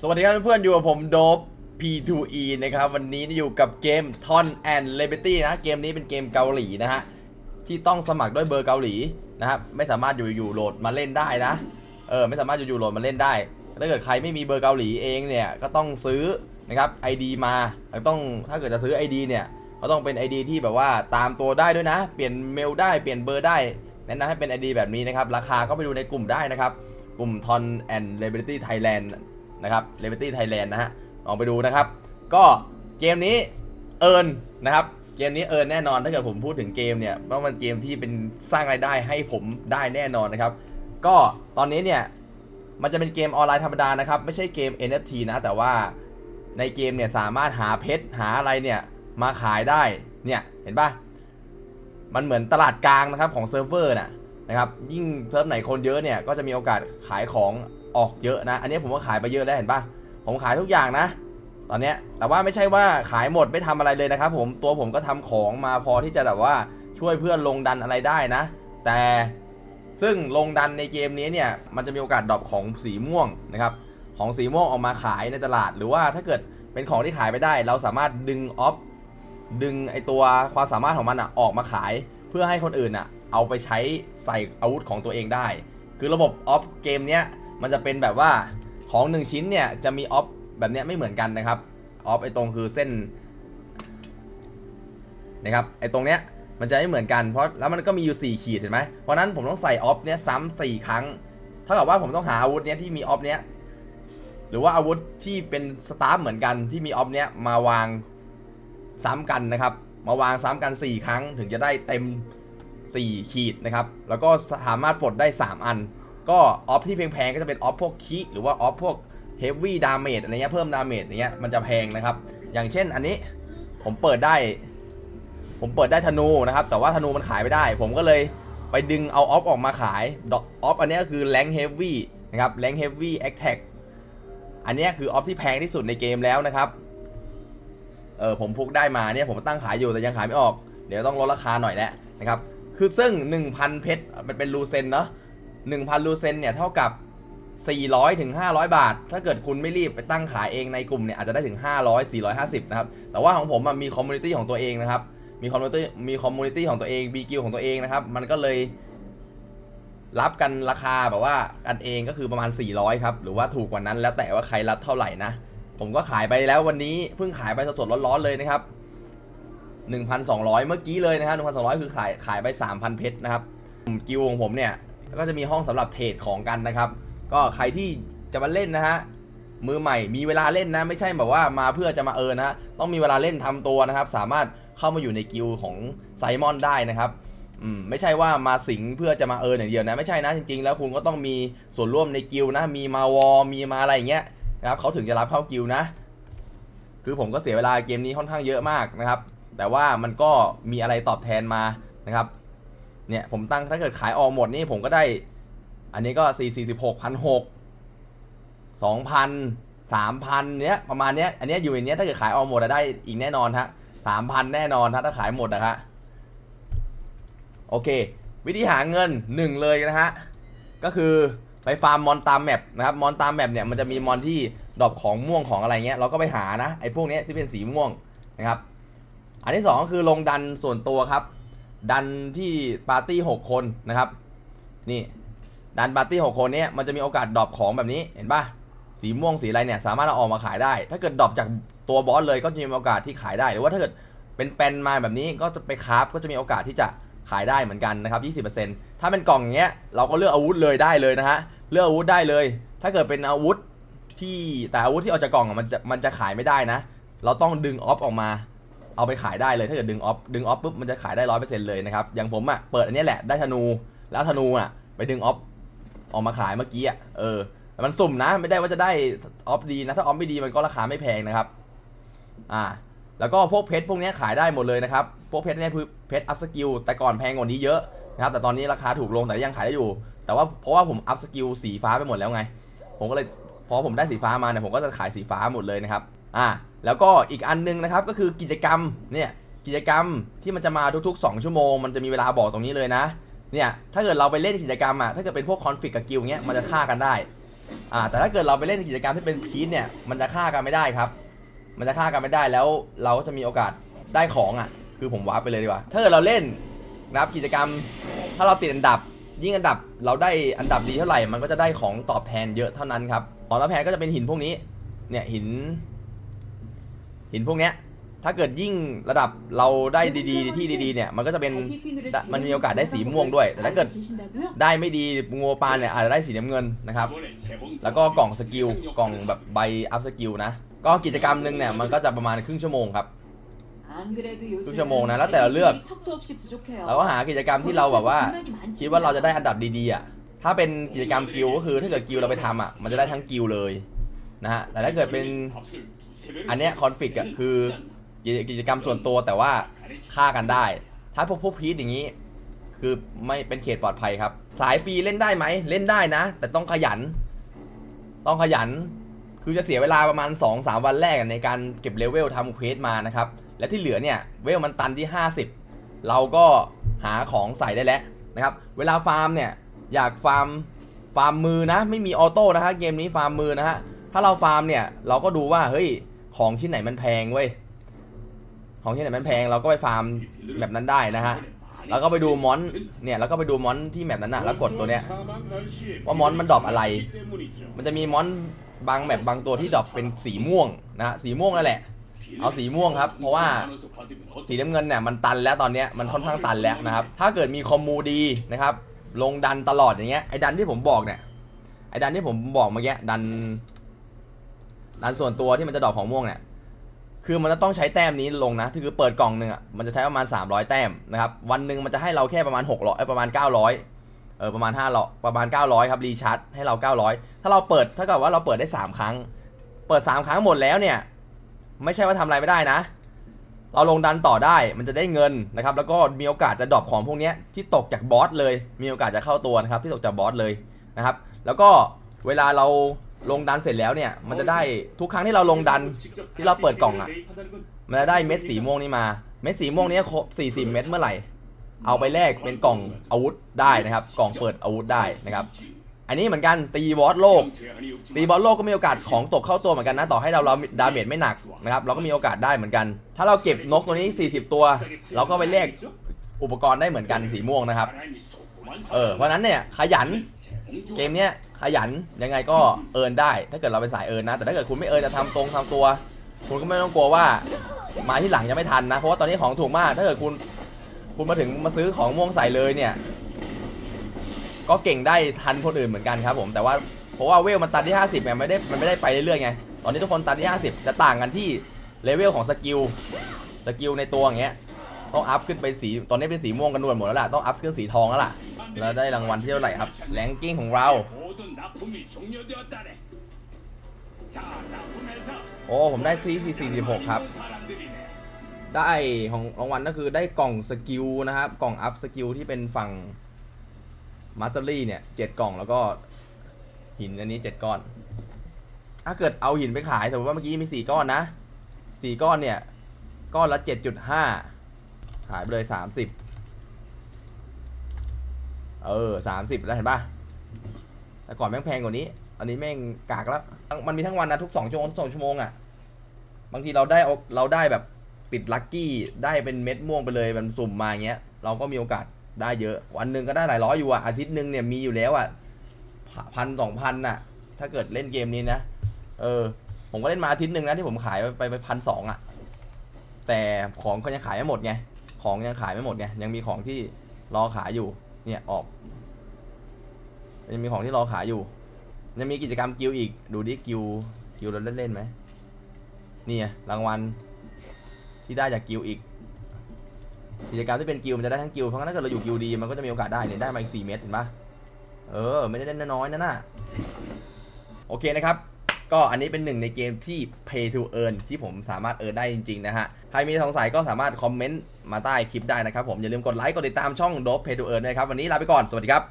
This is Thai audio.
สวัสดีครับเพื่อนๆอยู่กับผมโดบ P2E นะครับวันนี้อยู่กับเกม Ton and Liberty นะเกมนี้เป็นเกมเกาหลีนะฮะที่ต้องสมัครด้วยเบอร์เกาหลีนะครับไม่สามารถอยู่ๆโหลดมาเล่นได้นะเออไม่สามารถอยู่ๆโหลดมาเล่นได้ถ้าเกิดใครไม่มีเบอร์เกาหลีเองเนี่ยก็ต้องซื้อนะครับ ID มาต้องถ้าเกิดจะซื้อ ID เนี่ยก็ต้องเป็น ID ที่แบบว่าตามตัวได้ด้วยนะ เปลี่ยนเมลได้เปลี่ยนเบอร์ได้แนะนำให้เป็น ID แบบนี้นะครับราคาก็ไปดูในกลุ่มได้นะครับกลุ่ม Ton and Liberty Thailand นะครับ Liberty Thailand นะฮะลองไปดูนะครับ ก็เกมนี้เอิร์นนะครับเกมนี้เอิร์นแน่นอนถ้าเกิดผมพูดถึงเกมเนี่ยว่ามันเกมที่เป็นสร้างรายได้ให้ผมได้แน่นอนนะครับ ก็ตอนนี้เนี่ยมันจะเป็นเกมออนไลน์ธรรมดานะครับ ไม่ใช่เกม NFT นะแต่ว่าในเกมเนี่ยสามารถหาเพชรหาอะไรเนี่ยมาขายได้เนี่ยเห็นปะมันเหมือนตลาดกลางนะครับของเซิร์ฟเวอร์น่ะนะครับยิ่งเซิร์ฟไหนคนเยอะเนี่ยก็จะมีโอกาสขายของ ออกเยอะนะ อันนี้ผมก็ขายไปเยอะแล้วเห็นปะผมขายทุกอย่างนะ ตอนเนี้ยแต่ว่าไม่ใช่ว่าขายหมดไม่ทำอะไรเลยนะครับผมตัวผมก็ทำของมาพอที่จะแบบว่าช่วยเพื่อนลงดันอะไรได้นะ แต่ซึ่งลงดันในเกมนี้เนี่ยมันจะมีโอกาสดรอปของสีม่วงนะครับของสีม่วงออกมาขายในตลาด หรือว่าถ้าเกิดเป็นของที่ขายไม่ได้ เราสามารถดึงออฟดึงไอตัวความสามารถของมันอะออกมาขาย เพื่อให้คนอื่นอะเอาไปใช้ใส่อาวุธของตัวเองได้ คือระบบออฟเกมเนี้ย มันจะเป็นแบบว่าของหนึ่งชิ้นเนี่ยจะมีออฟแบบเนี้ยไม่เหมือนกันนะครับออฟไอตรงคือเส้นนะครับไอตรงเนี้ยมันจะไม่เหมือนกันเพราะแล้วมันก็มีอยู่ 4 ขีดเห็นไหมเพราะนั้นผมต้องใส่ออฟเนี้ยซ้ำสี่ครั้งเท่ากับว่าผมต้องหาอาวุธเนี้ยที่มีออฟเนี้ยหรือว่าอาวุธที่เป็นสตาร์เหมือนกันที่มีออฟเนี้ยมาวางซ้ำกันนะครับ มาวางซ้ำกัน 4 ครั้งถึงจะได้เต็ม 4 ขีดนะครับ แล้วก็สามารถปลดได้ 3 อัน ก็ออฟที่แพงๆก็จะเป็นออฟพวกคีหรือว่าออฟพวกเฮฟวี่ดาเมจอะไรเงี้ยเพิ่มดาเมจอย่างเงี้ยมันจะแพงนะครับ อย่างเช่นอันนี้ผมเปิดได้ ผมเปิดได้ธนูนะครับ แต่ว่าธนูมันขายไม่ได้ ผมก็เลยไปดึงเอาออฟออกมาขายดออฟอันนี้ก็คือแรงเฮฟวี่นะครับแรงเฮฟวี่แอคแท็กอันนี้คือออฟที่แพงที่สุดในเกมแล้วนะครับเออผมพุกได้มาเนี่ยผมตั้งขายอยู่แต่ยังขายไม่ออก เดี๋ยวต้องลดราคาหน่อยแหละนะครับคือซึ่ง 1,000 เพชรมันเป็นรูเซนเนาะ 1,000รูเซนเนี่ยเท่ากับ 400ถึง500 บาท ถ้าเกิดคุณไม่รีบไปตั้งขายเองในกลุ่มเนี่ยอาจจะได้ถึง 500 450 นะครับ แต่ว่าของผมอะมีคอมมูนิตี้ของตัวเองนะครับ มีคอมมูนิตี้มีคอมมูนิตี้ของตัวเองบีกิวของตัวเองนะครับ มันก็เลยรับกันราคาแบบว่ากันเองก็คือประมาณ 400 ครับ หรือว่าถูกกว่านั้นแล้วแต่ว่าใครรับเท่าไหร่นะ ผมก็ขายไปแล้ววันนี้เพิ่งขายไปสดๆร้อนๆเลยนะครับ 1,200 เมื่อกี้เลยนะครับ1,200 คือขายขายไป 3,000 เพชรนะครับกิวของผมเนี่ย แล้วก็จะมีห้องสำหรับเทรดของกันนะครับ ก็ใครที่จะมาเล่นนะฮะมือใหม่มีเวลาเล่นนะ ไม่ใช่แบบว่ามาเพื่อจะมาเออนะต้องมีเวลาเล่นทำตัวนะครับ สามารถเข้ามาอยู่ในกิวของไซมอนได้นะครับอืมไม่ใช่ว่ามาสิงเพื่อจะมาเอออย่างเดียวนะ ไม่ใช่นะจริงๆ แล้วคุณก็ต้องมีส่วนร่วมในกิวนะ มีมาวอมีมาอะไรอย่างเงี้ยนะครับเขาถึงจะรับเข้ากิวนะ คือผมก็เสียเวลาเกมนี้ค่อนข้างเยอะมากนะครับ แต่ว่ามันก็มีอะไรตอบแทนมานะครับ เนี่ยผมตั้งถ้าเกิดขายออกหมดนี่ผมก็ได้ อันนี้ก็4 4 6 0 0 6 2,000 3,000เนี้ยประมาณเนี้ยอันเนี้ยอยู่ในเนี้ยถ้าเกิดขายออกหมดอะได้อีกแน่นอนฮะ3,000แน่นอนฮะถ้าขายหมดนะฮะโอเค วิธีหาเงิน1เลยนะฮะก็คือไปฟาร์มมอนตามแมปนะครับมอนตามแมปเนี่ยมันจะมีมอนที่ดอปของม่วงของอะไรเงี้ยเราก็ไปหานะไอ้พวกเนี้ยที่เป็นสีม่วงนะครับ อันที่สองก็คือลงดันส่วนตัวครับ ดันที่ปาร์ตี้6คนนะครับ นี่ ดันปาร์ตี้6คนเนี้ยมันจะมีโอกาสดรอปของแบบนี้เห็นปะสีม่วงสีอะไรเนี่ยสามารถเอาออกมาขายได้ ถ้าเกิดดรอปจากตัวบอสเลยก็จะมีโอกาสที่ขายได้หรือว่าถ้าเกิดเป็นแปนมาแบบนี้ก็จะไปคราฟก็จะมีโอกาสที่จะขายได้เหมือนกันนะครับ20%ถ้าเป็นกล่องอย่างเงี้ยเราก็เลือกอาวุธเลยได้เลยนะฮะเลือกอาวุธได้เลย ถ้าเกิดเป็นอาวุธที่แต่อาวุธที่ออกจากกล่องมันจะมันจะขายไม่ได้นะ เราต้องดึงออฟออกมา เอาไปขายได้เลยถ้าเกิดดึงออฟดึงออฟปุ๊บมันจะขายได้ร้อยเปอร์เซ็นต์เลยนะครับอย่างผมอะ่ะเปิดอันนี้แหละได้ธนูแล้วธนูอะ ไปดึงออฟออกมาขายเมื่อกี้อะเออมันสุ่มนะไม่ได้ว่าจะได้ออฟดีนะถ้าออฟไม่ดีมันก็ราคาไม่แพงนะครับอ่าแล้วก็พวกเพชรพวกนี้ขายได้หมดเลยนะครับ พวกเพชรเนี่ยเพชรอัพสกิลแต่ก่อนแพงกว่านี้เยอะนะครับ แต่ตอนนี้ราคาถูกลงแต่ยังขายได้อยู่ แต่ว่าเพราะว่าผมอัพสกิลสีฟ้าไปหมดแล้วไง ผมก็เลยพอผมได้สีฟ้ามาเนี่ยผมก็จะขายสีฟ้าหมดเลยนะครับ อ่าแล้วก็อีกอันนึงนะครับก็คือกิจกรรมเนี่ยกิจกรรมที่มันจะมาทุกๆ 2 ชั่วโมง มันจะมีเวลาบอกตรงนี้เลยนะเนี่ยถ้าเกิดเราไปเล่นกิจกรรมอะถ้าเกิดเป็นพวกคอนฟ lict กับกิลเงี้ยมันจะฆ่ากันได้อ่าแต่ถ้าเกิดเราไปเล่นกิจกรรมที่เป็นพีทเนี่ยมันจะฆ่ากันไม่ได้ครับ มันจะฆ่ากันไม่ได้แล้วเราก็จะมีโอกาสได้ของอะคือผมวาร์ปไปเลยดีกว่า ถ้าเกิดเราเล่นนะครับกิจกรรม ถ้าเราติดอันดับ ยิ่งอันดับเราได้อันดับดีเท่าไหร่ มันก็จะได้ของตอบแทนเยอะเท่านั้นครับของตอบแทนก็จะเป็นหินพวกนี้เนี่ยหิน หินพวกเนี้ย ถ้าเกิดยิ่งระดับเราได้ดีๆที่ดีๆเนี่ยมันก็จะเป็นมันมีโอกาสได้สีม่วงด้วย แต่ถ้าเกิดได้ไม่ดีงัวปานเนี่ยอาจจะได้สีน้ำเงินนะครับแล้วก็กล่องสกิลกล่องแบบใบอัพสกิลนะก็กิจกรรมหนึ่งเนี่ยมันก็จะประมาณครึ่งชั่วโมงครับทุกชั่วโมงนะแล้วแต่เราเลือกเราก็หากิจกรรมที่เราแบบว่า คิดว่าเราจะได้อันดับดีๆอะถ้าเป็นกิจกรรมกิลก็คือถ้าเกิดกิลเราไปทำอะมันจะได้ทั้งกิลเลยนะฮะแต่ถ้าเกิดเป็น อันเนี้ยคอนฟิกอะคือกิจกิจกรรมส่วนตัวแต่ว่าฆ่ากันได้ ถ้าพวกพวกพีทอย่างนี้ คือไม่เป็นเขตปลอดภัยครับ สายฟรีเล่นได้ไหมเล่นได้นะ แต่ต้องขยัน ต้องขยัน คือจะเสียเวลาประมาณ 2-3 วันแรกในการเก็บเลเวลทำเควสมานะครับ และที่เหลือเนี่ยเวลมันตันที่ 50 เราก็หาของใส่ได้แล้วนะครับ เวลาฟาร์มเนี่ยอยากฟาร์มฟาร์มมือนะ ไม่มีออโต้นะฮะเกมนี้ฟาร์มมือนะฮะถ้าเราฟาร์มเนี่ยเราก็ดูว่าเฮ้ย ของชิ้นไหนมันแพงเว้ยของชิ้นไหนมันแพงเราก็ไปฟาร์มแบบนั้นได้นะฮะแล้วก็ไปดูมอนเนี่ยแล้วก็ไปดูมอนที่แมปนั้นนะแล้วกดตัวเนี้ยว่ามอนมันดรอปอะไร มันจะมีมอนบางแมปบางตัวที่ดรอปเป็นสีม่วงนะฮะสีม่วงนั่นแหละ เอาสีม่วงครับ เพราะว่าสีน้ำเงินเนี่ยมันตันแล้วตอนเนี้ยมันค่อนข้างตันแล้วนะครับ ถ้าเกิดมีคอมมูดีนะครับลงดันตลอดอย่างเงี้ยไอ้ดันที่ผมบอกเนี่ยไอ้ดันที่ผมบอกเมื่อกี้ดัน ดันส่วนตัวที่มันจะดรอปของม่วงเนี่ยคือมันจะต้องใช้แต้มนี้ลงนะคือเปิดกล่องหนึ่งอะมันจะใช้ประมาณ 300 แต้มนะครับวันหนึ่งมันจะให้เราแค่ประมาณ600เอ้ยประมาณ 900เออประมาณ500ประมาณ 900ครับรีชาร์จให้เรา 900 ถ้าเราเปิดถ้าเกิดว่าเราเปิดได้ 3 ครั้ง เปิด 3 ครั้งหมดแล้วเนี่ยไม่ใช่ว่าทำอะไรไม่ได้นะ เราลงดันต่อได้มันจะได้เงินนะครับแล้วก็มีโอกาสจะดรอปของพวกเนี้ยที่ตกจากบอสเลย มีโอกาสจะเข้าตัวนะครับที่ตกจากบอสเลยนะครับแล้วก็เวลาเรา ลงดันเสร็จแล้วเนี่ย มันจะได้ทุกครั้งที่เราลงดันที่เราเปิดกล่องอะมันจะได้เม็ดสีม่วงนี้มา เม็ดสีม่วงนี้ครบ40 เม็ดเมื่อไหร่ เอาไปแลกเป็นกล่องอาวุธได้นะครับ กล่องเปิดอาวุธได้นะครับ อันนี้เหมือนกันตีบอสโลก ตีบอลโลกก็มีโอกาสของตกเข้าตัวเหมือนกันนะต่อให้เราเราดาเมจไม่หนักนะครับ เราก็มีโอกาสได้เหมือนกัน ถ้าเราเก็บนกตัวนี้ 40 ตัว เราก็ไปแลกอุปกรณ์ได้เหมือนกันสีม่วงนะครับ เออเพราะฉะนั้นเนี่ยขยัน เกมเนี้ยขยันยังไงก็เอิร์นได้ ถ้าเกิดเราเป็นสายเอิร์นนะ แต่ถ้าเกิดคุณไม่เอิร์นจะทำตรงทำตัว คุณก็ไม่ต้องกลัวว่ามาที่หลังจะไม่ทันนะ เพราะว่าตอนนี้ของถูกมาก ถ้าเกิดคุณคุณมาถึงมาซื้อของม่วงใส่เลยเนี่ย ก็เก่งได้ทันคนอื่นเหมือนกันครับผม แต่ว่าเพราะว่าเวลมันตันที่ 50ไงไม่ได้มันไม่ได้ไปเรื่อยๆไง ตอนนี้ทุกคนตันที่ 50 จะต่างกันที่เลเวลของสกิล สกิลในตัวอย่างเงี้ย ต้องอัพขึ้นไปสี ตอนนี้เป็นสีม่วงกันหมดแล้วล่ะ ต้องอัพขึ้นสีทองแล้วล่ะ แล้วได้รางวัลที่เท่าไหร่ครับแรงกิ้งของเรา โอ้ผมได้ซีที่46ครับ ได้ของรางวัลก็คือได้กล่องสกิลนะครับ กล่องอัพสกิลที่เป็นฝั่งมาสเตอรี่เนี่ยเจ็ดกล่องแล้วก็หินอันนี้เจ็ดก้อน ถ้าเกิดเอาหินไปขายสมมติว่าเมื่อกี้มีสี่ก้อนนะสี่ก้อนเนี่ย ก้อนละเจ็ดจุดห้าหายไปเลยสามสิบ เออสามสิบแล้วเห็นปะแต่ก่อนแม่งแพงกว่านี้ อันนี้แม่งกากแล้ว มันมีทั้งวันนะทุกสองชั่วโมงสองชั่วโมงอะ่ะ บางทีเราได้เราได้แบบติดลัคกี้ได้เป็นเม็ดม่วงไปเลยมันสุ่มมาเงี้ย เราก็มีโอกาสได้เยอะ วันหนึ่งก็ได้หลายร้อยอยู่อะอาทิตย์หนึ่งเนี่ยมีอยู่แล้วอะพันสองพันน่ะ ถ้าเกิดเล่นเกมนี้นะเออ ผมก็เล่นมาอาทิตย์หนึ่งนะที่ผมขายไปไปพันสองอะ แต่ของก็ยังขายไม่หมดไงของยังขายไม่หมดไงยังมีของที่รอขายอยู่ เนี่ยออกยังมีของที่รอขายอยู่ ยังมีกิจกรรมกิลอีก ดูดิกิลกิลเราเล่นเล่นๆไหมนี่ไงรางวัลที่ได้จากกิลอีก กิจกรรมที่เป็นกิลมันจะได้ทั้งกิลเพราะงั้นถ้าเกิดเราอยู่กิลดีมันก็จะมีโอกาสได้เนี่ยได้มาอีกสี่เม็ดเห็นปะเออ ไม่ได้เล่นน้อยนะน่ะโอเคนะครับ ก็อันนี้เป็นหนึ่งในเกมที่ pay to earn ที่ผมสามารถเอิร์นได้จริงๆนะฮะ ใครมีสงสัยก็สามารถคอมเมนต์มาใต้คลิปได้นะครับผม อย่าลืมกดไลค์ กดติดตามช่อง Dope Pay to Earn ด้วยครับ วันนี้ลาไปก่อน สวัสดีครับ